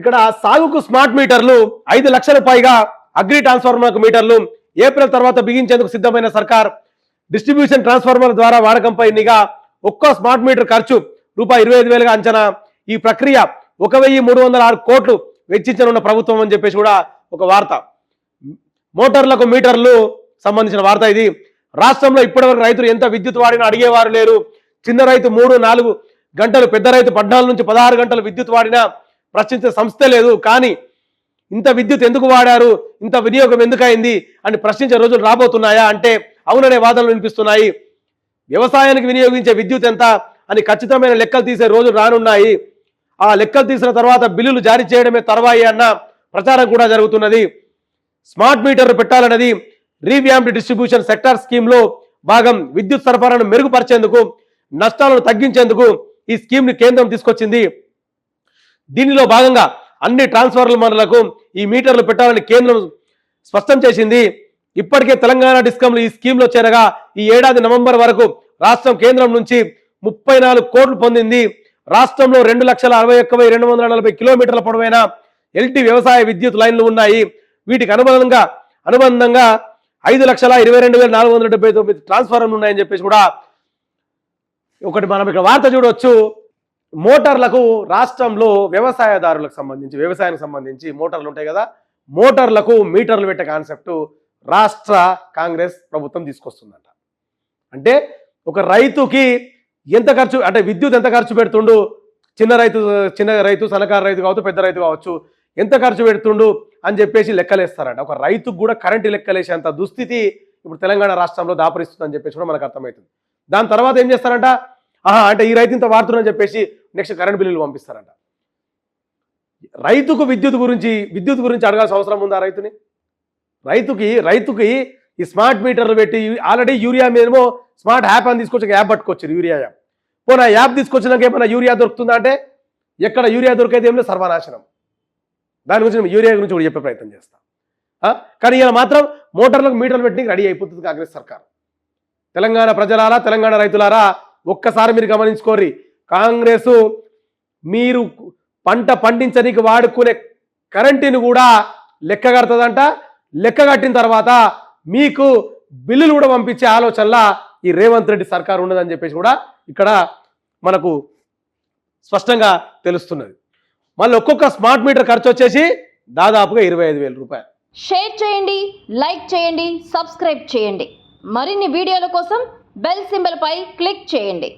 ఇక్కడ సాగుకు స్మార్ట్ మీటర్లు ఐదు లక్షల పైగా అగ్రి ట్రాన్స్ఫార్మర్ మీటర్లు ఏప్రిల్ తర్వాత బిగించేందుకు సిద్ధమైన సర్కార్. డిస్ట్రిబ్యూషన్ ట్రాన్స్ఫార్మర్ ద్వారా వాడకంపై నిఘా. ఒక్కో స్మార్ట్ మీటర్ ఖర్చు రూపాయి ఇరవై ఐదు వేలుగా అంచనా. ఈ ప్రక్రియ ఒక వెయ్యి మూడు వందల ఆరు కోట్లు వెచ్చించనున్న ప్రభుత్వం అని చెప్పేసి కూడా ఒక వార్త. మోటార్లకు మీటర్లు సంబంధించిన వార్త ఇది. రాష్ట్రంలో ఇప్పటివరకు రైతులు ఎంత విద్యుత్ వాడినా అడిగేవారు లేరు. చిన్న రైతు మూడు నాలుగు గంటలు పెద్ద రైతు పద్నాలుగు నుంచి పదహారు గంటలు విద్యుత్ వాడినా ప్రశ్నించే సంస్థ లేదు కానీ ఇంత విద్యుత్ ఎందుకు వాడారు ఇంత వినియోగం ఎందుకు అయింది అని ప్రశ్నించే రోజులు రాబోతున్నాయా అంటే అవుననే వాదనలు వినిపిస్తున్నాయి. వ్యవసాయానికి వినియోగించే విద్యుత్ ఎంత అని ఖచ్చితమైన లెక్కలు తీసే రోజులు రానున్నాయి. ఆ లెక్కలు తీసిన తర్వాత బిల్లులు జారీ చేయడమే తర్వాయి అన్న ప్రచారం కూడా జరుగుతున్నది. స్మార్ట్ మీటర్లు పెట్టాలన్నది రీవ్యాంప్డ్ డిస్ట్రిబ్యూషన్ సెక్టార్ స్కీమ్లో భాగం విద్యుత్ సరఫరాను మెరుగుపరిచేందుకు నష్టాలను తగ్గించేందుకు ఈ స్కీమ్ని కేంద్రం తీసుకొచ్చింది. దీనిలో భాగంగా అన్ని ట్రాన్స్ఫార్మర్లకు ఈ మీటర్లు పెట్టాలని కేంద్రం స్పష్టం చేసింది. ఇప్పటికే తెలంగాణ డిస్కంలు ఈ స్కీమ్లో చేరగా ఈ ఏడాది నవంబర్ వరకు రాష్ట్రం కేంద్రం నుంచి ముప్పై నాలుగు కోట్లు పొందింది. రాష్ట్రంలో రెండు లక్షల అరవై ఒక్క వెయ్యి రెండు వందల నలభై కిలోమీటర్ల పొడవైన ఎల్టీ వ్యవసాయ విద్యుత్ లైన్లు ఉన్నాయి. వీటికి అనుబంధంగా అనుబంధంగా ఐదు లక్షల ఇరవై రెండు వేల నాలుగు వందల డెబ్బై తొమ్మిది ట్రాన్స్ఫార్మర్లు ఉన్నాయని చెప్పేసి కూడా ఒకటి మనం ఇక్కడ వార్త చూడవచ్చు మోటార్లకు రాష్ట్రంలో వ్యవసాయదారులకు సంబంధించి వ్యవసాయానికి సంబంధించి మోటార్లు ఉంటాయి కదా మోటార్లకు మీటర్లు పెట్టే కాన్సెప్ట్ రాష్ట్ర కాంగ్రెస్ ప్రభుత్వం తీసుకొస్తుందంట. అంటే ఒక రైతుకి ఎంత ఖర్చు అంటే విద్యుత్ ఎంత ఖర్చు పెడుతుండు? చిన్న రైతు చిన్న రైతు సన్నకారు రైతు కావచ్చు పెద్ద రైతు కావచ్చు ఎంత ఖర్చు పెడుతుండు అని చెప్పేసి లెక్కలేస్తారంట. ఒక రైతుకు కూడా కరెంటు లెక్కలేసేంత దుస్థితి ఇప్పుడు తెలంగాణ రాష్ట్రంలో దాపరిస్తుందని చెప్పేసి కూడా మనకు అర్థమవుతుంది. దాని తర్వాత ఏం చేస్తారంట? ఆహా అంటే ఈ రైతు ఇంత వాడుతుందని చెప్పేసి నెక్స్ట్ కరెంట్ బిల్లులు పంపిస్తారంట. రైతుకు విద్యుత్ గురించి విద్యుత్ గురించి అడగాల్సిన అవసరం ఉందా రైతుని? రైతుకి రైతుకి ఈ స్మార్ట్ మీటర్లు పెట్టి ఆల్రెడీ యూరియా మీదేమో స్మార్ట్ యాప్ అని తీసుకొచ్చి యాప్ పట్టుకొచ్చారు యూరియా యాప్. పోనీ ఆ యాప్ తీసుకొచ్చినాక ఏమైనా యూరియా దొరుకుతుందా అంటే ఎక్కడ యూరియా దొరికేది ఏం లేదు సర్వనాశనం. దాని గురించి యూరియా గురించి కూడా చెప్పే ప్రయత్నం చేస్తాం. కానీ ఇలా మాత్రం మోటార్లకు మీటర్లు పెట్టి రెడీ అయిపోతుంది కాంగ్రెస్ సర్కార్. తెలంగాణ ప్రజలారా తెలంగాణ రైతులారా ఒక్కసారి మీరు గమనించుకోర్రి కాంగ్రెస్ మీరు పంట పండించడానికి వాడుకునే కరెంటుని కూడా లెక్క కడుతుందంట. లెక్క కట్టిన తర్వాత మీకు బిల్లులు కూడా పంపించే ఆలోచనలా ఈ రేవంత్ రెడ్డి సర్కార్ ఉన్నదని చెప్పేసి కూడా ఇక్కడ మనకు స్పష్టంగా తెలుస్తున్నది. మళ్ళీ ఒక్కొక్క స్మార్ట్ మీటర్ ఖర్చు వచ్చేసి దాదాపుగా ఇరవై ఐదు వేల రూపాయలు. షేర్ చేయండి లైక్ చేయండి సబ్స్క్రైబ్ చేయండి. మరిన్ని వీడియోల కోసం బెల్ సింబల్ పై క్లిక్ చేయండి.